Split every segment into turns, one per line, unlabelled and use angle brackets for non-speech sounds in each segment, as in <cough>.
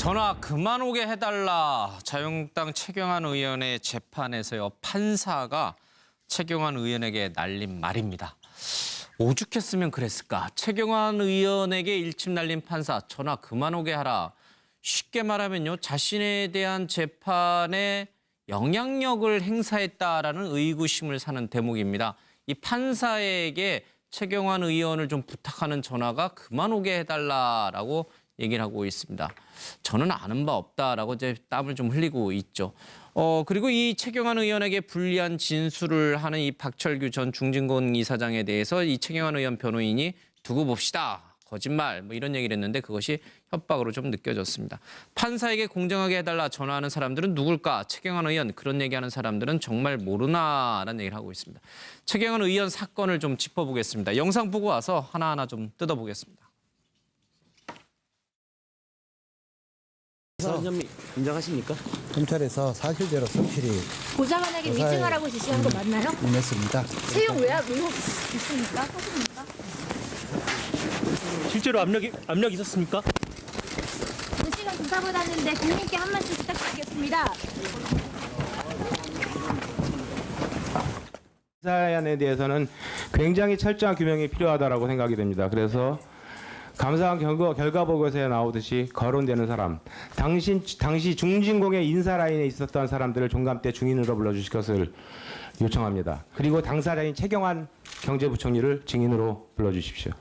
전화 그만 오게 해달라. 자유한국당 최경환 의원의 재판에서요 판사가 최경환 의원에게 날린 말입니다. 오죽했으면 그랬을까. 최경환 의원에게 일침 날린 판사 전화 그만 오게 하라. 쉽게 말하면요 자신에 대한 재판에 영향력을 행사했다라는 의구심을 사는 대목입니다. 이 판사에게 최경환 의원을 좀 부탁하는 전화가 그만 오게 해달라라고 얘기를 하고 있습니다. 저는 아는 바 없다라고 이제 땀을 좀 흘리고 있죠. 어 그리고 이 최경환 의원에게 불리한 진술을 하는 이 박철규 전 중진공 이사장에 대해서 이 최경환 의원 변호인이 두고 봅시다. 거짓말 뭐 이런 얘기를 했는데 그것이 협박으로 좀 느껴졌습니다. 판사에게 공정하게 해달라 전화하는 사람들은 누굴까? 최경환 의원 그런 얘기하는 사람들은 정말 모르나라는 얘기를 하고 있습니다. 최경환 의원 사건을 좀 짚어보겠습니다. 영상 보고 와서 하나하나 좀 뜯어보겠습니다.
사장님 인정하십니까?
검찰에서 사실대로 성실히
보좌관에게
조사에-
위증하라고 지시한 거 맞나요?
임했습니다.
채용 외압 의혹 있습니까? 하십니까?
실제로 압력이 압력 있었습니까?
몇 시간 조사받았는데 국민께 한 말씀 부탁드리겠습니다.
사안에 대해서는 굉장히 철저한 규명이 필요하다고 생각이 됩니다. 그래서 감사원 결과, 결과 보고서에 나오듯이 거론되는 사람, 당신 당시 중진공의 인사 라인에 있었던 사람들을 종감 때 중인으로 불러주실 것을 요청합니다. 그리고 당사자인 최경환 경제부총리를 증인으로 불러주십시오.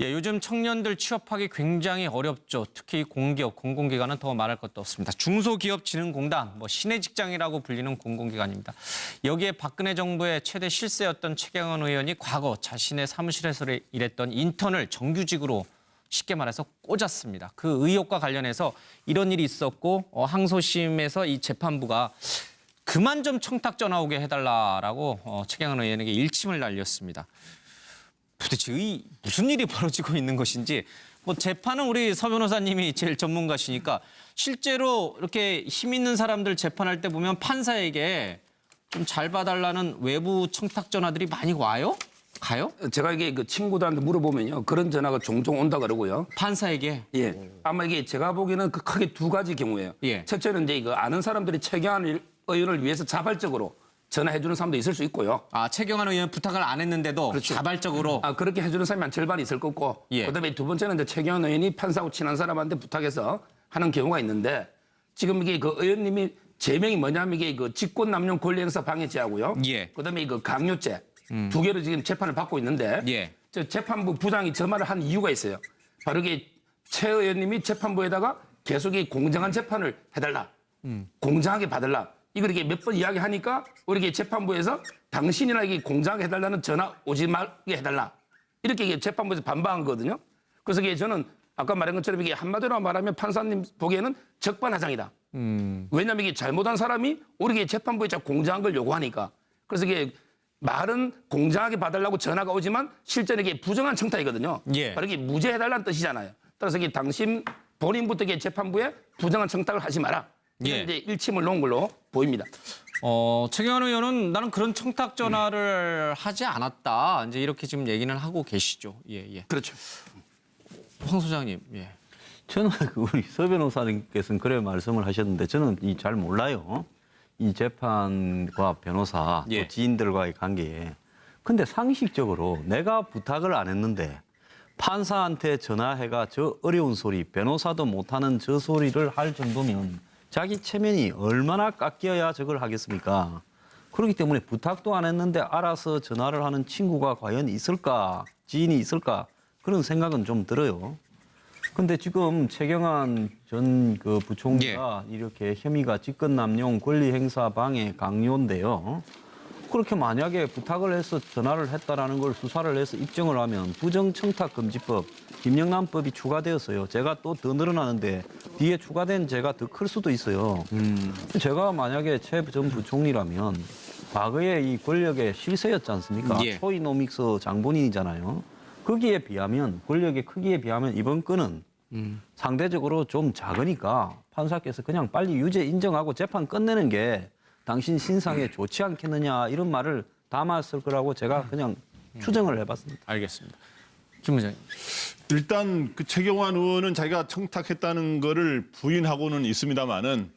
예, 요즘 청년들 취업하기 굉장히 어렵죠. 특히 공기업, 공공기관은 더 말할 것도 없습니다. 중소기업진흥공단, 뭐 신의 직장이라고 불리는 공공기관입니다. 여기에 박근혜 정부의 최대 실세였던 최경원 의원이 과거 자신의 사무실에서 일했던 인턴을 정규직으로 쉽게 말해서 꽂았습니다. 그 의혹과 관련해서 이런 일이 있었고 어, 항소심에서 이 재판부가 그만 좀 청탁 전화 오게 해달라라고 어, 최경원 의원에게 일침을 날렸습니다. 도대체 이 무슨 일이 벌어지고 있는 것인지 뭐 재판은 우리 서 변호사님이 제일 전문가시니까 실제로 이렇게 힘 있는 사람들 재판할 때 보면 판사에게 좀 잘 봐달라는 외부 청탁 전화들이 많이 와요? 가요?
제가 이게 그 친구들한테 물어보면요. 그런 전화가 종종 온다 그러고요.
판사에게
예. 아마 이게 제가 보기에는 그 크게 두 가지 경우예요.
예.
첫째는 이제 이거 아는 사람들이 일- 의원을 위해서 자발적으로 전화해 주는 사람도 있을 수 있고요.
아 최경환 의원 부탁을 안 했는데도
그렇죠.
자발적으로
아, 그렇게 해주는 사람이 한 절반 있을 거고.
예.
그다음에 두 번째는 이제 최경환 의원이 판사하고 친한 사람한테 부탁해서 하는 경우가 있는데 지금 이게 그 의원님이 제명이 뭐냐면 이게 그 직권남용 권리행사 방해죄하고요.
예.
그다음에 이거 강요죄 두 개로 지금 재판을 받고 있는데
예.
저 재판부 부장이 저 말을 한 이유가 있어요. 바로 이게 최 의원님이 재판부에다가 계속 이 공정한 재판을 해달라. 공정하게 받을라. 이걸 이게 몇 번 이야기하니까 우리 재판부에서 당신이나 이게 공정하게 해달라는 전화 오지 말게 해달라. 이렇게 재판부에서 반박한 거거든요. 그래서 이게 저는 아까 말한 것처럼 이게 한마디로 말하면 판사님 보기에는 적반하장이다. 왜냐하면 이게 잘못한 사람이 우리 재판부에 공정한 걸 요구하니까. 그래서 이게 말은 공정하게 봐달라고 전화가 오지만 실제는 이게 부정한 청탁이거든요.
예.
바로 이게 무죄해달라는 뜻이잖아요. 따라서 이게 당신 본인부터 이게 재판부에 부정한 청탁을 하지 마라. 이런
예.
이제 일침을 놓은 걸로 보입니다.
어, 최경환 의원은 나는 그런 청탁 전화를 하지 않았다. 이제 이렇게 지금 얘기는 하고 계시죠. 예, 예.
그렇죠.
황 소장님, 예.
저는 <laughs> 그 우리 서 변호사님께서는 그래 말씀을 하셨는데 저는 이 잘 몰라요. 이 재판과 변호사 또
예.
지인들과의 관계에. 근데 상식적으로 내가 부탁을 안 했는데 판사한테 전화해가 저 어려운 소리, 변호사도 못하는 저 소리를 할 정도면 자기 체면이 얼마나 깎여야 저걸 하겠습니까? 그렇기 때문에 부탁도 안 했는데 알아서 전화를 하는 친구가 과연 있을까, 지인이 있을까 그런 생각은 좀 들어요. 근데 지금 최경환 전 그 부총리가 이렇게 혐의가 직권남용 권리행사 방해 강요인데요. 그렇게 만약에 부탁을 해서 전화를 했다라는 걸 수사를 해서 입증을 하면 부정청탁금지법 김영란법이 추가되었어요. 제가 또 더 늘어나는데 뒤에 추가된 죄가 더 클 수도 있어요. 제가 만약에 최 전 부총리라면 과거에 이 권력의 실세였지 않습니까?
예.
초이노믹스 장본인이잖아요. 거기에 비하면 권력의 크기에 비하면 이번 건은 상대적으로 좀 작으니까 판사께서 그냥 빨리 유죄 인정하고 재판 끝내는 게 당신 신상에 좋지 않겠느냐 이런 말을 담았을 거라고 제가 그냥 추정을 해봤습니다.
알겠습니다. 주무장.
일단 그 최경환 의원은 자기가 청탁했다는 거를 부인하고는 있습니다만은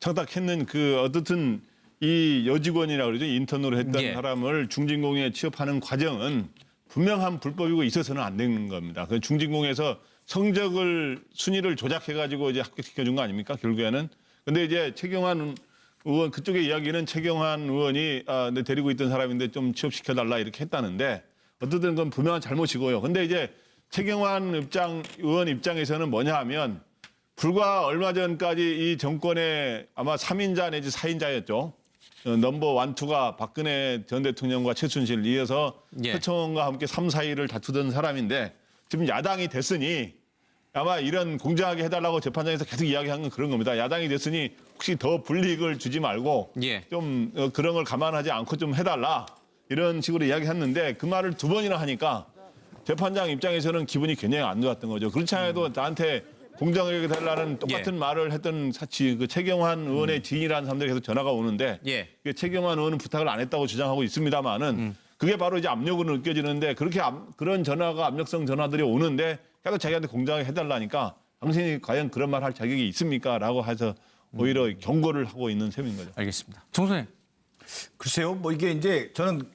청탁했는 그 어떻든 이 여직원이라고 그러죠 인턴으로 했던
예.
사람을 중진공에 취업하는 과정은 분명한 불법이고 있어서는 안된 겁니다. 그 중진공에서 성적을 순위를 조작해 가지고 이제 합격시켜 준 거 아닙니까 결국에는? 근데 이제 최경환 의원 그쪽의 이야기는 최경환 의원이 아, 내 데리고 있던 사람인데 좀 취업시켜달라 이렇게 했다는데 어쨌든 그건 분명한 잘못이고요. 근데 이제 최경환 입장 의원 입장에서는 뭐냐 하면 불과 얼마 전까지 이 정권의 아마 3인자 내지 4인자였죠. 어, 넘버 원, 투가 박근혜 전 대통령과 최순실 이어서
예.
표청원과 함께 3, 4위를 다투던 사람인데 지금 야당이 됐으니 아마 이런 공정하게 해달라고 재판장에서 계속 이야기한 건 그런 겁니다. 야당이 됐으니 혹시 더 불이익을 주지 말고
예.
좀 어, 그런 걸 감안하지 않고 좀 해달라 이런 식으로 이야기했는데 그 말을 두 번이나 하니까 재판장 입장에서는 기분이 굉장히 안 좋았던 거죠. 그렇지 않아도 나한테 공정하게 해달라는 똑같은
예.
말을 했던 사치 그 최경환 의원의 지인이라는 사람들이 계속 전화가 오는데
예.
이게 최경환 의원은 부탁을 안 했다고 주장하고 있습니다만은 그게 바로 이제 압력으로 느껴지는데 그렇게 압- 그런 전화가 압력성 전화들이 오는데 계속 자기한테 공정하게 해달라니까 당신이 과연 그런 말 할 자격이 있습니까?라고 해서 오히려 경고를 하고 있는 셈인 거죠.
알겠습니다. 정선생.
글쎄요, 뭐 이게 이제 저는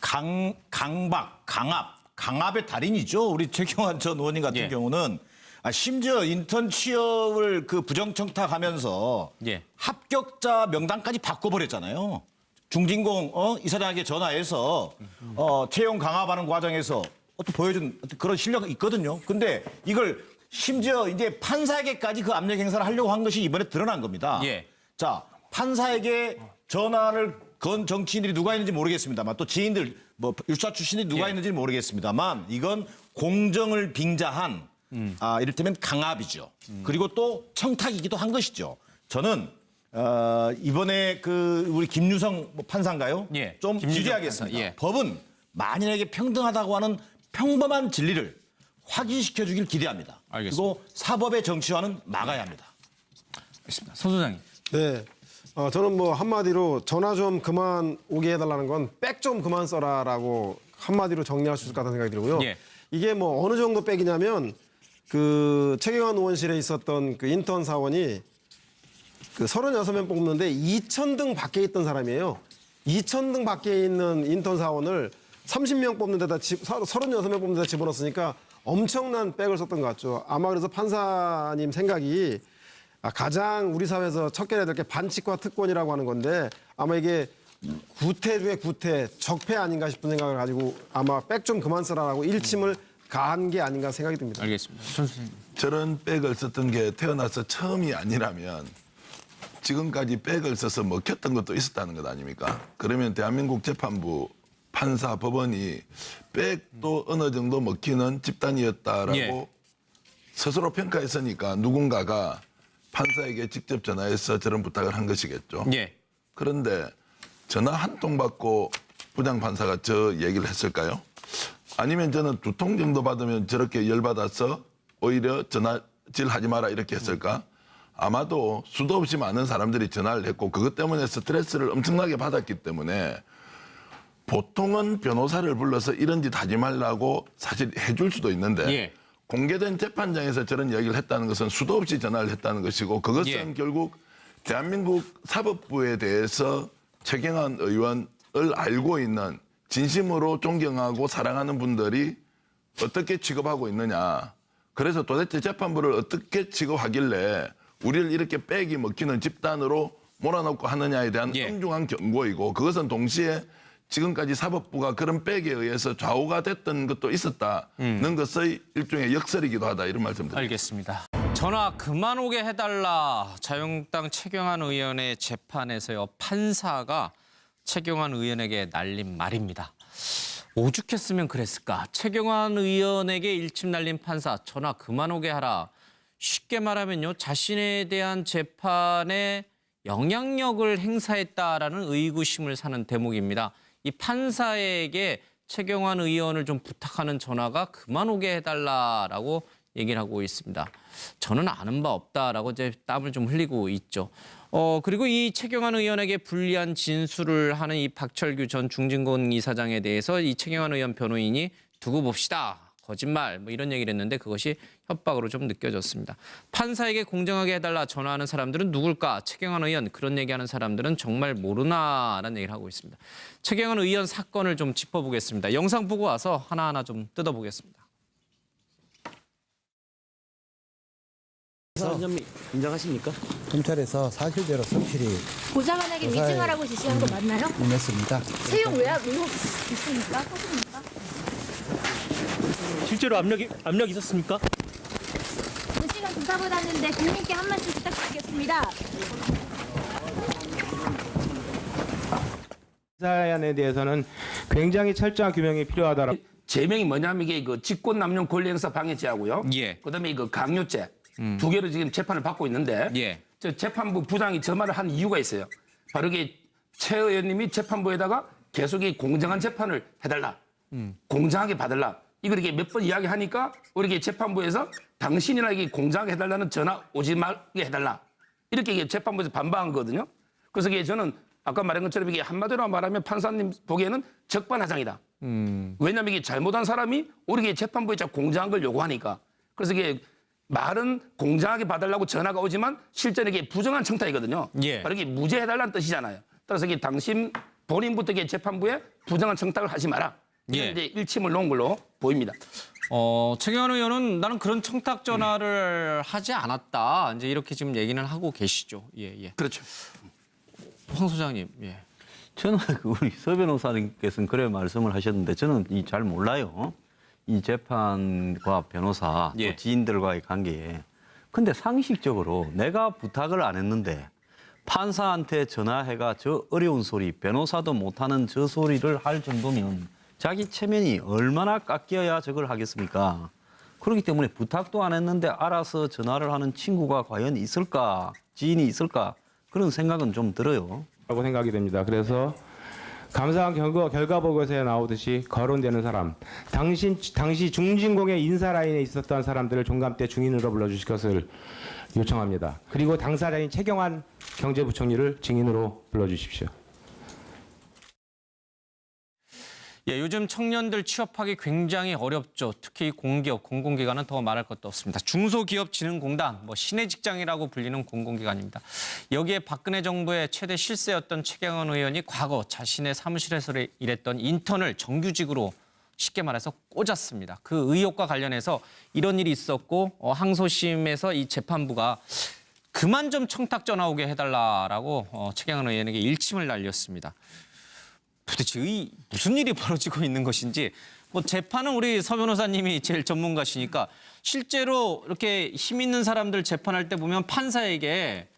강 강박, 강압, 강압의 달인이죠. 우리 <laughs> 최경환 전 의원님 같은
예.
경우는 아, 심지어 인턴 취업을 그 부정청탁하면서
예.
합격자 명단까지 바꿔버렸잖아요. 중진공 어? 이사장에게 전화해서 어, 채용 강압하는 과정에서 어떤 보여준 어떤 그런 실력이 있거든요. 근데 이걸 심지어 이제 판사에게까지 그 압력 행사를 하려고 한 것이 이번에 드러난 겁니다.
예.
자, 판사에게 전화를 건 정치인들이 누가 있는지 모르겠습니다만 또 지인들 뭐 유사 출신들이 누가
예.
있는지 모르겠습니다만 이건 공정을 빙자한 아, 이를테면 강압이죠. 그리고 또 청탁이기도 한 것이죠. 저는 어, 이번에 그 우리 김유성 뭐 판사인가요?
예,
좀.
판사, 예.
법은 만인에게 평등하다고 하는 평범한 진리를 확인시켜 주길 기대합니다.
알겠습니다.
그리고 사법의 정치화는 막아야 합니다.
알겠습니다. 서 소장님.
네. 어, 저는 뭐 한마디로 전화 좀 그만 오게 해달라는 건 백 좀 그만 써라라고 한마디로 정리할 수 있을 것 같다는 생각이 들고요.
예.
이게 뭐 어느 정도 백이냐면 그 최경환 의원실에 있었던 그 인턴 사원이 그 36명 뽑는데 2,000등 밖에 있던 사람이에요. 2,000등 밖에 있는 인턴 사원을 30명 뽑는 데다 집, 36명 뽑는 데다 집어넣었으니까 엄청난 백을 썼던 것 같죠. 아마 그래서 판사님 생각이 아, 가장 우리 사회에서 척결해야 될 게 반칙과 특권이라고 하는 건데 아마 이게 구태 중에 구태, 적폐 아닌가 싶은 생각을 가지고 아마 백 좀 그만 쓰라라고 일침을 가한 게 아닌가 생각이 듭니다.
알겠습니다. 선생님.
저런 백을 썼던 게 태어나서 처음이 아니라면 지금까지 백을 써서 먹혔던 것도 있었다는 것 아닙니까? 그러면 대한민국 재판부 판사 법원이 백도 어느 정도 먹히는 집단이었다라고
예.
스스로 평가했으니까 누군가가 판사에게 직접 전화해서 저런 부탁을 한 것이겠죠.
예.
그런데 전화 한 통 받고 부장 판사가 저 얘기를 했을까요? 아니면 저는 두 통 정도 받으면 저렇게 열받아서 오히려 전화질 하지 마라 이렇게 했을까? 아마도 수도 없이 많은 사람들이 전화를 했고 그것 때문에 스트레스를 엄청나게 받았기 때문에 보통은 변호사를 불러서 이런 짓 하지 말라고 사실 해줄 수도 있는데
예.
공개된 재판장에서 저런 이야기를 했다는 것은 수도 없이 전화를 했다는 것이고 그것은
예.
결국 대한민국 사법부에 대해서 최경환 의원을 알고 있는 진심으로 존경하고 사랑하는 분들이 어떻게 취급하고 있느냐. 그래서 도대체 재판부를 어떻게 취급하길래 우리를 이렇게 빼기 먹히는 집단으로 몰아넣고 하느냐에 대한
예.
엄중한 경고이고 그것은 동시에 지금까지 사법부가 그런 백에 의해서 좌우가 됐던 것도 있었다는 것의 일종의 역설이기도 하다 이런 말씀드립니다.
알겠습니다. 전화 그만 오게 해달라. 자유한국당 최경환 의원의 재판에서요 판사가 최경환 의원에게 날린 말입니다. 오죽했으면 그랬을까. 최경환 의원에게 일침 날린 판사 전화 그만 오게 하라. 쉽게 말하면요 자신에 대한 재판에 영향력을 행사했다라는 의구심을 사는 대목입니다. 이 판사에게 최경환 의원을 좀 부탁하는 전화가 그만 오게 해달라라고 얘기를 하고 있습니다. 저는 아는 바 없다라고 이제 땀을 좀 흘리고 있죠. 어 그리고 이 최경환 의원에게 불리한 진술을 하는 이 박철규 전 중진공 이사장에 대해서 이 최경환 의원 변호인이 두고 봅시다. 거짓말 뭐 이런 얘기를 했는데 그것이 협박으로 좀 느껴졌습니다. 판사에게 공정하게 해달라 전화하는 사람들은 누굴까? 최경환 의원 그런 얘기하는 사람들은 정말 모르나라는 얘기를 하고 있습니다. 최경환 의원 사건을 좀 짚어보겠습니다. 영상 보고 와서 하나하나 좀 뜯어보겠습니다.
사장님 인정하십니까?
검찰에서 사실대로 성실히
보좌관에게
조사에-
위증하라고 지시한 거 맞나요?
임했습니다.
채용 외압 의혹 있습니까?
실제로 압력이 압력 있었습니까?
몇 시간 조사받았는데 국민께 한 말씀 부탁드리겠습니다.
사안에 대해서는 굉장히 철저한 규명이 필요하다라고
제명이 뭐냐면 이게 그 직권 남용 권리 행사 방해죄하고요.
예.
그다음에 이거 강요죄 두 개로 지금 재판을 받고 있는데
예.
저 재판부 부장이 저 말을 한 이유가 있어요. 바로 이게 최 의원님이 재판부에다가 계속 이 공정한 재판을 해달라, 공정하게 받을라. 이걸 이렇게 몇 번 이야기하니까 우리 이게 재판부에서 당신이나 이게 공정하게 해달라는 전화 오지 말게 해달라. 이렇게 이게 재판부에서 반박한 거거든요. 그래서 이게 저는 아까 말한 것처럼 이게 한마디로 말하면 판사님 보기에는 적반하장이다. 왜냐하면 이게 잘못한 사람이 우리 재판부에 공정한 걸 요구하니까. 그래서 이게 말은 공정하게 봐달라고 전화가 오지만 실제는 이게 부정한 청탁이거든요.
예.
바로 이게 무죄해달라는 뜻이잖아요. 따라서 이게 당신 본인부터 이게 재판부에 부정한 청탁을 하지 마라.
예.
이제 일침을 놓은 걸로 보입니다.
어, 최경환 의원은 나는 그런 청탁 전화를 하지 않았다. 이제 이렇게 지금 얘기는 하고 계시죠. 예, 예.
그렇죠.
황 소장님, 예.
저는 <laughs> 그 우리 서 변호사님께서는 그래 말씀을 하셨는데 저는 이 잘 몰라요. 이 재판과 변호사 또
예.
지인들과의 관계에. 근데 상식적으로 내가 부탁을 안 했는데 판사한테 전화해가 저 어려운 소리 변호사도 못하는 저 소리를 할 정도면 자기 체면이 얼마나 깎여야 저걸 하겠습니까? 그렇기 때문에 부탁도 안 했는데 알아서 전화를 하는 친구가 과연 있을까 지인이 있을까 그런 생각은 좀 들어요.
생각이 됩니다. 그래서 감사원 결과, 결과 보고서에 나오듯이 거론되는 사람, 당신 당시 중진공의 인사 라인에 있었던 사람들을 종감 때 중인으로 불러주실 것을 요청합니다. 그리고 당사자인 최경환 경제부총리를 증인으로 불러주십시오.
예, 요즘 청년들 취업하기 굉장히 어렵죠. 특히 공기업, 공공기관은 더 말할 것도 없습니다. 중소기업진흥공단, 뭐 신의 직장이라고 불리는 공공기관입니다. 여기에 박근혜 정부의 최대 실세였던 최경환 의원이 과거 자신의 사무실에서 일했던 인턴을 정규직으로 쉽게 말해서 꽂았습니다. 그 의혹과 관련해서 이런 일이 있었고 어, 항소심에서 이 재판부가 그만 좀 청탁 전화 오게 해달라라고 어, 최경환 의원에게 일침을 날렸습니다. 도대체 의, 무슨 일이 벌어지고 있는 것인지 뭐 재판은 우리 서 변호사님이 제일 전문가시니까 실제로 이렇게 힘 있는 사람들 재판할 때 보면 판사에게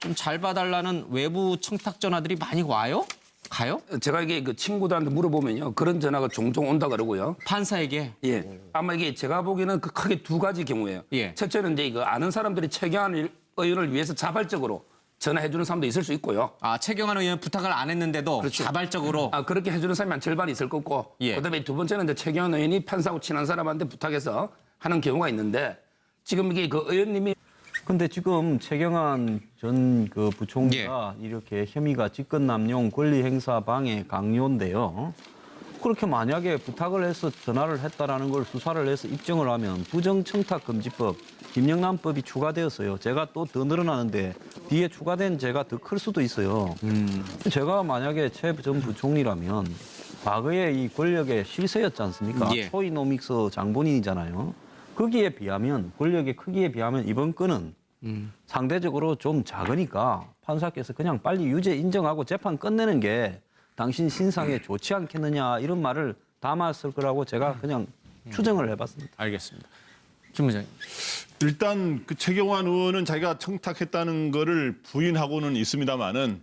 좀 잘 봐달라는 외부 청탁 전화들이 많이 와요? 가요?
제가 이게 그 친구들한테 물어보면요. 그런 전화가 종종 온다 그러고요.
판사에게
예. 아마 이게 제가 보기에는 그 크게 두 가지 경우예요.
예.
첫째는 이제 이거 아는 사람들이 최경환 의원을 위해서 자발적으로 전화해 주는 사람도 있을 수 있고요.
아 최경환 의원 부탁을 안 했는데도
그렇죠.
자발적으로
아, 그렇게 해주는 사람이 한 절반 있을 거고.
예.
그다음에 두 번째는 이제 최경환 의원이 판사하고 친한 사람한테 부탁해서 하는 경우가 있는데 지금 이게 그 의원님이
근데 지금 최경환 전 그 부총리가 이렇게 혐의가 직권남용 권리행사 방해 강요인데요. 그렇게 만약에 부탁을 해서 전화를 했다라는 걸 수사를 해서 입증을 하면 부정청탁금지법 김영란법이 추가되었어요. 제가 또 더 늘어나는데 뒤에 추가된 죄가 더 클 수도 있어요. 제가 만약에 최 전 부총리라면 과거에 이 권력의 실세였지 않습니까?
예.
초이노믹스 장본인이잖아요. 거기에 비하면 권력의 크기에 비하면 이번 건은 상대적으로 좀 작으니까 판사께서 그냥 빨리 유죄 인정하고 재판 끝내는 게 당신 신상에 좋지 않겠느냐 이런 말을 담았을 거라고 제가 그냥 추정을 해봤습니다.
알겠습니다. 김 부장님.
일단 그 최경환 의원은 자기가 청탁했다는 거를 부인하고는 있습니다만은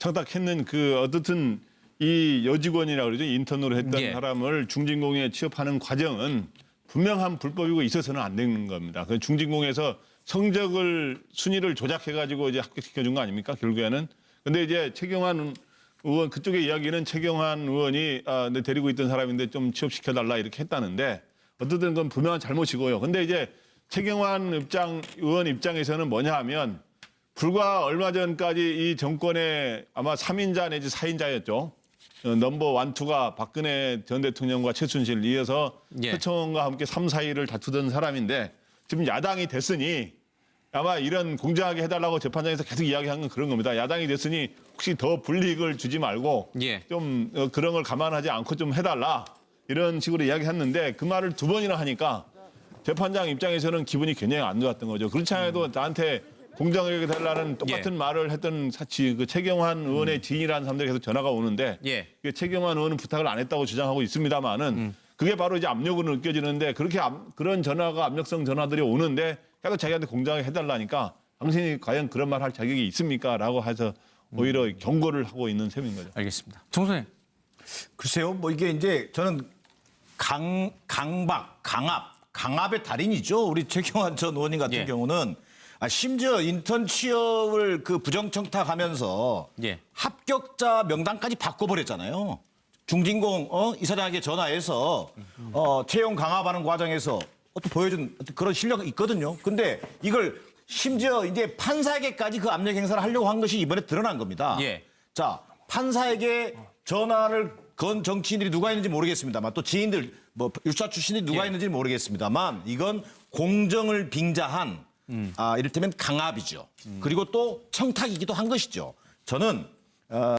청탁했는 그 어떻든 이 여직원이라고 그러죠 인턴으로 했던
예.
사람을 중진공에 취업하는 과정은 분명한 불법이고 있어서는 안된 겁니다. 그 중진공에서 성적을 순위를 조작해 가지고 이제 합격시켜 준 거 아닙니까 결국에는 근데 이제 최경환 의원 그쪽의 이야기는 최경환 의원이 아, 내 데리고 있던 사람인데 좀 취업시켜 달라 이렇게 했다는데 어쨌든 그건 분명한 잘못이고요. 근데 이제 최경환 입장 의원 입장에서는 뭐냐 하면 불과 얼마 전까지 이 정권의 아마 3인자 내지 4인자였죠. 어, 넘버 원투가 박근혜 전 대통령과 최순실 이어서
예.
최청원과 함께 3, 4위를 다투던 사람인데 지금 야당이 됐으니 아마 이런 공정하게 해달라고 재판장에서 계속 이야기한 건 그런 겁니다. 야당이 됐으니 혹시 더 불이익을 주지 말고
예.
좀 어, 그런 걸 감안하지 않고 좀 해달라 이런 식으로 이야기했는데 그 말을 두 번이나 하니까 재판장 입장에서는 기분이 굉장히 안 좋았던 거죠. 그렇지 않아도 나한테 공정하게 해달라는 똑같은
예.
말을 했던 사치 그 최경환 의원의 지인이라는 사람들이 계속 전화가 오는데
예.
그 최경환 의원은 부탁을 안 했다고 주장하고 있습니다만은
음.
그게 바로 이제 압력으로 느껴지는데 그렇게 압- 그런 전화가 압력성 전화들이 오는데 계속 자기한테 공정하게 해달라니까 당신이 과연 그런 말 할 자격이 있습니까?라고 해서 오히려 경고를 하고 있는 셈인 거죠.
알겠습니다. 정선생.
글쎄요, 뭐 이게 이제 저는 강 강박, 강압, 강압의 달인이죠. 우리 최경환 전 의원님 같은
예.
경우는 아, 심지어 인턴 취업을 그 부정청탁하면서
예.
합격자 명단까지 바꿔버렸잖아요. 중진공 어? 이사장에게 전화해서 어, 채용 강압하는 과정에서 어떤 보여준 어떤 그런 실력이 있거든요. 근데 이걸 심지어 이제 판사에게까지 그 압력 행사를 하려고 한 것이 이번에 드러난 겁니다.
예.
자, 판사에게 전화를 건 정치인들이 누가 있는지 모르겠습니다만 또 지인들 뭐 유사 출신이 누가
예.
있는지 모르겠습니다만 이건 공정을 빙자한 아, 이를테면 강압이죠. 그리고 또 청탁이기도 한 것이죠. 저는 어,